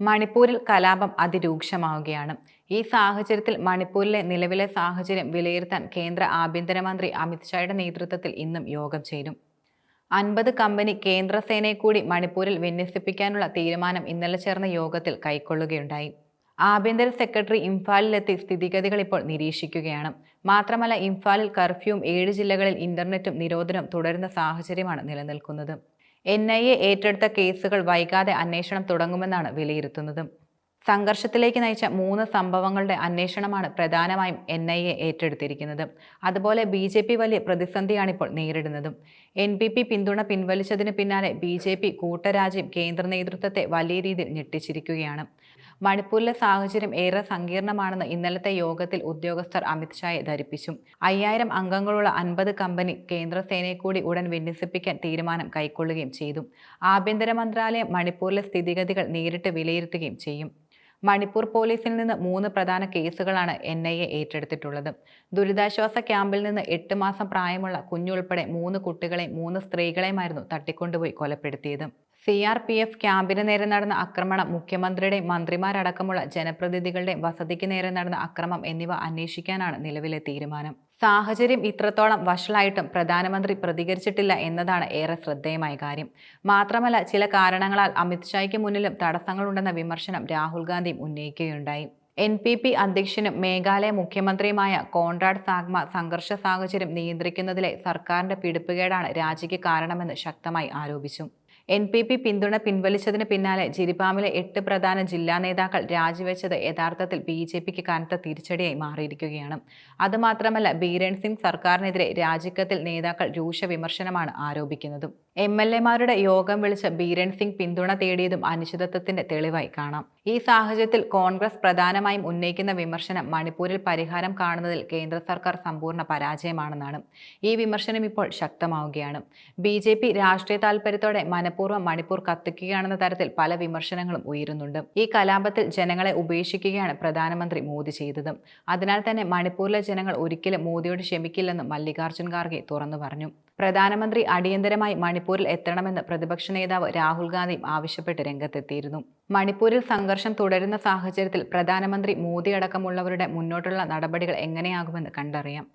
മണിപ്പൂരിൽ കലാപം അതിരൂക്ഷമാവുകയാണ്. ഈ സാഹചര്യത്തിൽ മണിപ്പൂരിലെ നിലവിലെ സാഹചര്യം വിലയിരുത്താൻ കേന്ദ്ര ആഭ്യന്തരമന്ത്രി അമിത്ഷായുടെ നേതൃത്വത്തിൽ ഇന്നും യോഗം ചേരും. അൻപത് കമ്പനി കേന്ദ്രസേനയെ കൂടി മണിപ്പൂരിൽ വിന്യസിപ്പിക്കാനുള്ള തീരുമാനം ഇന്നലെ ചേർന്ന യോഗത്തിൽ കൈക്കൊള്ളുകയുണ്ടായി. ആഭ്യന്തര സെക്രട്ടറി ഇംഫാലിലെത്തി സ്ഥിതിഗതികൾ ഇപ്പോൾ നിരീക്ഷിക്കുകയാണ്. മാത്രമല്ല ഇംഫാലിൽ കർഫ്യൂവും ഏഴ് ജില്ലകളിൽ ഇന്റർനെറ്റും നിരോധനം തുടരുന്ന സാഹചര്യമാണ് നിലനിൽക്കുന്നത്. എൻ ഐ എ ഏറ്റെടുത്ത കേസുകൾ വൈകാതെ അന്വേഷണം തുടങ്ങുമെന്നാണ് വിലയിരുത്തുന്നത്. സംഘർഷത്തിലേക്ക് നയിച്ച മൂന്ന് സംഭവങ്ങളുടെ അന്വേഷണമാണ് പ്രധാനമായും എൻ ഐ എ ഏറ്റെടുത്തിരിക്കുന്നത്. അതുപോലെ ബി ജെ പി വലിയ പ്രതിസന്ധിയാണിപ്പോൾ നേരിടുന്നതും. എൻ പി പി പിന്തുണ പിൻവലിച്ചതിന് പിന്നാലെ ബി ജെ പി കൂട്ടരാജ്യം കേന്ദ്ര നേതൃത്വത്തെ വലിയ രീതിയിൽ ഞെട്ടിച്ചിരിക്കുകയാണ്. മണിപ്പൂരിലെ സാഹചര്യം ഏറെ സങ്കീർണമാണെന്ന് ഇന്നലത്തെ യോഗത്തിൽ ഉദ്യോഗസ്ഥർ അമിത്ഷായെ ധരിപ്പിച്ചു. അയ്യായിരം അംഗങ്ങളുള്ള അൻപത് കമ്പനി കേന്ദ്രസേനയെ കൂടി ഉടൻ വിന്യസിപ്പിക്കാൻ തീരുമാനം കൈക്കൊള്ളുകയും ചെയ്തു. ആഭ്യന്തര മന്ത്രാലയം മണിപ്പൂരിലെ സ്ഥിതിഗതികൾ നേരിട്ട് വിലയിരുത്തുകയും ചെയ്യും. മണിപ്പൂർ പോലീസിൽ നിന്ന് മൂന്ന് പ്രധാന കേസുകളാണ് എൻ ഐ എ ഏറ്റെടുത്തിട്ടുള്ളത്. ദുരിതാശ്വാസ ക്യാമ്പിൽ നിന്ന് എട്ട് മാസം പ്രായമുള്ള കുഞ്ഞുൾപ്പെടെ മൂന്ന് കുട്ടികളെയും മൂന്ന് സ്ത്രീകളെയുമായിരുന്നു തട്ടിക്കൊണ്ടുപോയി കൊലപ്പെടുത്തിയത്. സി ആർ പി എഫ് ക്യാമ്പിന് നേരെ നടന്ന ആക്രമണം മുഖ്യമന്ത്രിയുടെ മന്ത്രിമാരടക്കമുള്ള ജനപ്രതിനിധികളുടെ വസതിക്ക് നേരെ നടന്ന അക്രമം എന്നിവ അന്വേഷിക്കാനാണ് നിലവിലെ തീരുമാനം. സാഹചര്യം ഇത്രത്തോളം വഷളായിട്ടും പ്രധാനമന്ത്രി പ്രതികരിച്ചിട്ടില്ല എന്നതാണ് ഏറെ ശ്രദ്ധേയമായ കാര്യം. മാത്രമല്ല ചില കാരണങ്ങളാൽ അമിത്ഷായ്ക്ക് മുന്നിലും തടസ്സങ്ങളുണ്ടെന്ന വിമർശനം രാഹുൽ ഗാന്ധിയും ഉന്നയിക്കുകയുണ്ടായി. എൻ പി പി അധ്യക്ഷനും മേഘാലയ മുഖ്യമന്ത്രിയുമായ കോൺറാഡ് സാഗ്മ സംഘർഷ സാഹചര്യം നിയന്ത്രിക്കുന്നതിലെ സർക്കാരിന്റെ പിടിപ്പുകേടാണ് രാജിക്ക് കാരണമെന്ന് ശക്തമായി ആരോപിച്ചു. എൻ പി പി പിന്തുണ പിൻവലിച്ചതിന് പിന്നാലെ ജിരിബാമിലെ എട്ട് പ്രധാന ജില്ലാ നേതാക്കൾ രാജിവെച്ചത് യഥാർത്ഥത്തിൽ ബി ജെ പിക്ക് കനത്ത തിരിച്ചടിയായി മാറിയിരിക്കുകയാണ്. അതുമാത്രമല്ല ബീരൺ സിംഗ് സർക്കാരിനെതിരെ രാജിക്കത്തിൽ നേതാക്കൾ രൂക്ഷ വിമർശനമാണ് ആരോപിക്കുന്നതും. എം എൽ എമാരുടെ യോഗം വിളിച്ച് ബീരൺ സിംഗ് പിന്തുണ തേടിയതും അനിശ്ചിതത്വത്തിന്റെ തെളിവായി കാണാം. ഈ സാഹചര്യത്തിൽ കോൺഗ്രസ് പ്രധാനമായും ഉന്നയിക്കുന്ന വിമർശനം മണിപ്പൂരിൽ പരിഹാരം കാണുന്നതിൽ കേന്ദ്ര സർക്കാർ സമ്പൂർണ പരാജയമാണെന്നാണ്. ഈ വിമർശനം ഇപ്പോൾ ശക്തമാവുകയാണ്. ബി ജെ പി രാഷ്ട്രീയ താൽപര്യത്തോടെ മനഃപൂർവം മണിപ്പൂർ കത്തിക്കുകയാണെന്ന തരത്തിൽ പല വിമർശനങ്ങളും ഉയരുന്നുണ്ട്. ഈ കലാപത്തിൽ ജനങ്ങളെ ഉപേക്ഷിക്കുകയാണ് പ്രധാനമന്ത്രി മോദി ചെയ്തത്. അതിനാൽ തന്നെ മണിപ്പൂരിലെ ജനങ്ങൾ ഒരിക്കലും മോദിയോട് ക്ഷമിക്കില്ലെന്നും മല്ലികാർജുൻ ഖാർഗെ തുറന്നു പറഞ്ഞു. പ്രധാനമന്ത്രി അടിയന്തരമായി മണിപ്പൂരിൽ എത്തണമെന്ന് പ്രതിപക്ഷ നേതാവ് രാഹുൽ ഗാന്ധിയും ആവശ്യപ്പെട്ട് രംഗത്തെത്തിയിരുന്നു. മണിപ്പൂരിൽ സംഘർഷം തുടരുന്ന സാഹചര്യത്തിൽ പ്രധാനമന്ത്രി മോദി അടക്കമുള്ളവരുടെ മുന്നോട്ടുള്ള നടപടികൾ എങ്ങനെയാകുമെന്ന് കണ്ടറിയാം.